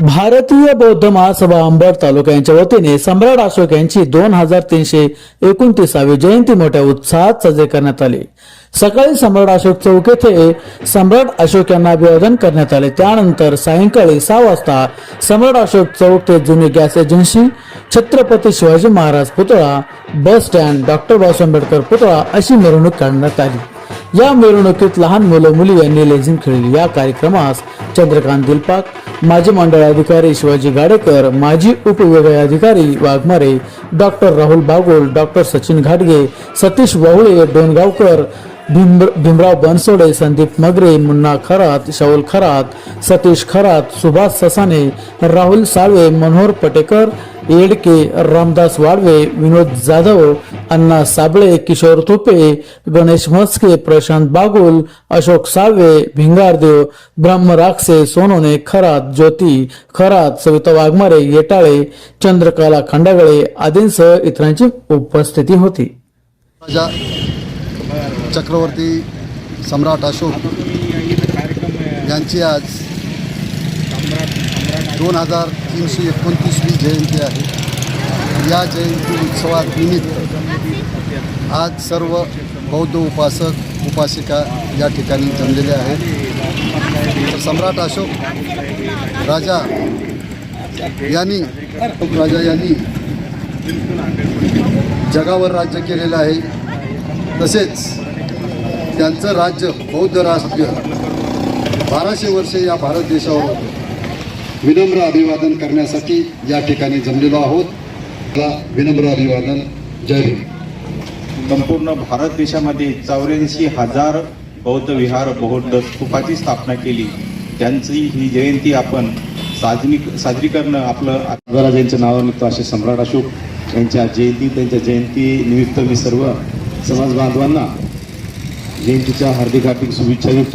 भारतीय बौद्ध महासभा अंबड तालुका यांच्या वतीने सम्राट अशोक यांची दोन हजार तीनशे एकोणतीसावी जयंती मोठ्या उत्साहात साजरी करण्यात आली. सकाळी सम्राट अशोक चौक येथे सम्राट अशोक यांना अभिवादन करण्यात आले. त्यानंतर सायंकाळी सहा वाजता सम्राट अशोक चौक ते जुनी गॅस एजन्सी छत्रपती शिवाजी महाराज पुतळा bus stand doctor Babasaheb Ambedkar पुतळा अशी मिरवणूक काढण्यात आली. या मिरवणुकीत लहान मुलं मुली यांनी लेझिम खेळली. या कार्यक्रमास चंद्रकांत दिलपाक माजी मंडळ अधिकारी शिवाजी गाडेकर माजी उपविभागीय अधिकारी वाघमारे डॉक्टर राहुल बागोल डॉक्टर सचिन घाटगे सतीश वाहुळे डोनगावकर भीम भीमराव बनसोडे संदीप मगरे मुन्ना खरात शाऊल खरात सतीश खरात सुभाष ससाने राहुल साळवे मनोहर पटेकर येडके रामदास वाडवे विनोद जाधव अण्णा साबळे किशोर थोपे गणेश म्हस्के प्रशांत बागुल अशोक साळवे भिंगारदेव ब्रह्म राक्षे सोनोने खरात ज्योती खरात सविता वाघमारे येटाळे चंद्रकला खंडागळे आदींसह इतरांची उपस्थिती होती. राजा चक्रवर्ती सम्राट अशोक यांची आज दोन हजार तीनशे एकोणतीसवी जयंती आहे. या जयंती उत्सवात निमित्त आज सर्व बौद्ध उपासक उपासिका या ठिकाणी जमलेले आहेत. तर सम्राट अशोक राजा यांनी राजा यांनी जगावर राज्य केलेलं आहे. तसेच त्यांचं राज्य बौद्ध राज्य बाराशे वर्षे या भारत देशावर होतं. विनम्र अभिवादन करण्यासाठी या ठिकाणी जमलेलो आहोत. विनम्र अभिवादन. जय हिंद. संपूर्ण भारत देशामध्ये चौऱ्याऐंशी हजार बौद्ध विहार बौद्ध स्तूपाची स्थापना केली. त्यांची ही जयंती आपण साजरी साजरी करणं आपलं महाराज यांच्या नावानिमित्त असे सम्राट अशोक यांच्या जयंती त्यांच्या जयंती निमित्त मी सर्व समाज बांधवांना जयंतीच्या हार्दिक हार्दिक शुभेच्छा देतो.